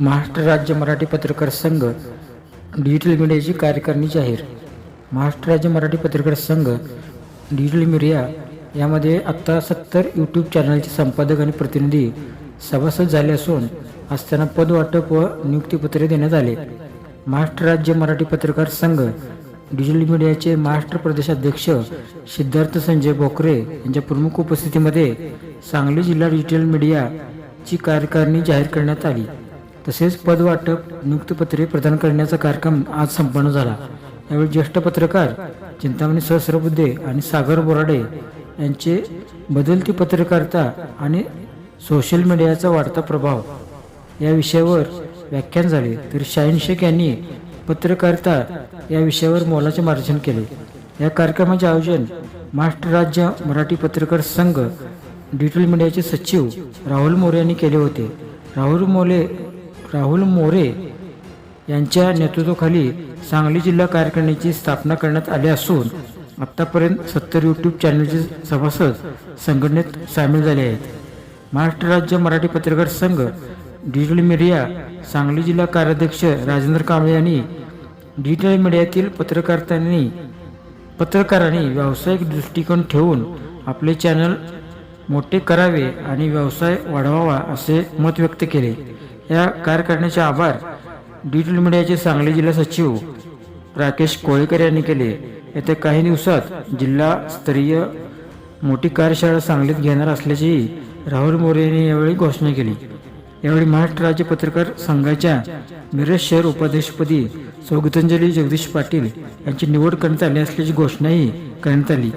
महाराष्ट्र राज्य मराठी पत्रकार संघ डिजिटल मीडियाची कार्यकारिणी जाहीर. महाराष्ट्र राज्य मराठी पत्रकार संघ डिजिटल मीडिया यामध्ये आत्ता सत्तर यूट्यूब चॅनलचे संपादक आणि प्रतिनिधी सभासद झाले असून आज त्यांना पदवाटप व नियुक्तीपत्रे देण्यात आले. महाराष्ट्र राज्य मराठी पत्रकार संघ डिजिटल मीडियाचे महाराष्ट्र प्रदेशाध्यक्ष सिद्धार्थ संजय बोकरे यांच्या प्रमुख उपस्थितीमध्ये सांगली जिल्हा डिजिटल मीडियाची कार्यकारिणी जाहीर करण्यात आली. तसेच पदवाटप नियुक्तपत्रे प्रदान करण्याचा कार्यक्रम आज संपन्न झाला. यावेळी ज्येष्ठ पत्रकार चिंतामणी सहस्रबुद्धे आणि सागर बोराडे यांचे बदलती पत्रकारिता आणि सोशल मीडियाचा वाढता प्रभाव या विषयावर व्याख्यान झाले. तर शाहीन शेख यांनी पत्रकारिता या विषयावर मोलाचे मार्जन केले. या कार्यक्रमाचे आयोजन महाराष्ट्र राज्य मराठी पत्रकार संघ डिजिटल मीडियाचे सचिव राहुल मोरे यांनी केले होते. राहुल मोले राहुल मोरे यांच्या नेतृत्वाखाली सांगली जिल्हा कार्यकारिणीची स्थापना करण्यात आली असून आत्तापर्यंत सत्तर यूट्यूब चॅनलचे सभासद संघटनेत सामील झाले आहेत. महाराष्ट्र राज्य मराठी पत्रकार संघ डिजिटल मीडिया सांगली जिल्हा कार्याध्यक्ष राजेंद्र कांबळे यांनी डिजिटल मीडियातील पत्रकारांनी पत्रकारांनी व्यावसायिक दृष्टिकोन ठेवून आपले चॅनल मोठे करावे आणि व्यवसाय वाढवावा असे मत व्यक्त केले. या कार्यकारिणीचे आभार डिजिटल मीडियाचे सांगली जिल्हा सचिव राकेश कोळेकर यांनी केले. येत्या काही दिवसात जिल्हास्तरीय मोठी कार्यशाळा सांगलीत घेणार असल्याचीही राहुल मोरे यांनी यावेळी घोषणा केली. यावेळी महाराष्ट्र राज्य पत्रकार संघाच्या मिरज शहर उपाध्यक्षपदी सौ गीतांजली जगदीश पाटील यांची निवड करण्यात आली असल्याची घोषणाही करण्यात आली.